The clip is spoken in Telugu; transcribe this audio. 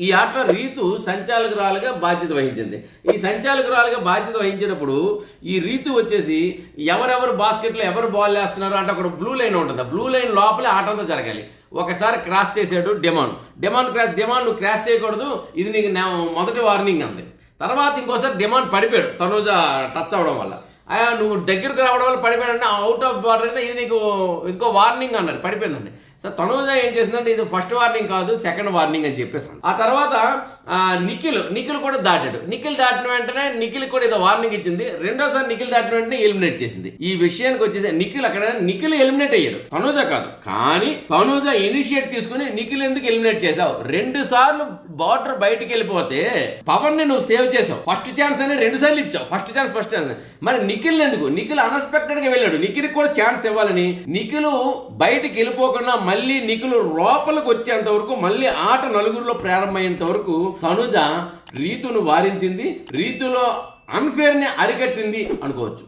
ఈ ఆట రీతు సంచాలకురాలుగా బాధ్యత వహించింది. ఈ సంచాలకురాలుగా బాధ్యత వహించినప్పుడు ఈ రీతు వచ్చేసి ఎవరెవరు బాస్కెట్లో ఎవరు బాల్ వేస్తున్నారు అంటే అక్కడ బ్లూ లైన్ ఉంటుంది. బ్లూ లైన్ లోపలే ఆట అంతా జరగాలి. ఒకసారి క్రాస్ చేసాడు డెమాన్. డెమాన్ క్రాస్ డెమాన్ నువ్వు క్రాస్ చేయకూడదు. ఇది నీకు మొదటి వార్నింగ్ అంది. తర్వాత ఇంకోసారి డిమాండ్ పడిపోయాడు. తనూజ టచ్ అవ్వడం వల్ల. నువ్వు దగ్గరకు రావడం వల్ల పడిపోయాడంటే అవుట్ ఆఫ్ బార్డర్ అయితే ఇది నీకు ఇంకో వార్నింగ్ అన్నారు. పడిపోయిందండి. సో తనూజ ఏం చేసిందంటే ఇది ఫస్ట్ వార్నింగ్ కాదు సెకండ్ వార్నింగ్ అని చెప్పేసాను ఆ తర్వాత నిఖిల్ నిఖిల్ కూడా దాటాడు. నిఖిల్ దాటిన వెంటనే నిఖిల్ కూడా ఏదో వార్నింగ్ ఇచ్చింది. రెండోసారి నిఖిల్ దాటిన వెంటనే ఎలిమినేట్ చేసింది. ఈ విషయానికి వచ్చేసి నిఖిల్ అక్కడ నిఖిల్ ఎలిమినేట్ అయ్యాడు. తనూజ కాదు. కానీ తనూజ ఇనిషియేట్ తీసుకుని నిఖిల్ ఎందుకు ఎలిమినేట్ చేసావు రెండు సార్లు బార్డర్ బయటకు వెళ్ళిపోతే పవన్ని నువ్వు సేవ్ చేసావు. ఫస్ట్ ఛాన్స్ అని రెండు సార్లు ఇచ్చావు. ఫస్ట్ ఛాన్స్ ఫస్ట్ ఛాన్స్ మరి నిఖిల్ ఎందుకు? నిఖిల్ అన్ఎక్స్పెక్టెడ్గా వెళ్ళాడు. నిఖిల్ కూడా ఛాన్స్ ఇవ్వాలని. నిఖిల్ బయటకు వెళ్ళిపోకుండా మళ్ళీ నిఖిల్ లోపలికి వచ్చేంత వరకు మళ్ళీ ఆట నలుగురిలో ప్రారంభమయ్యేంత వరకు తనుజ రీతును వారించింది రీతులో అన్ఫేర్ని అరికట్టింది అనుకోవచ్చు.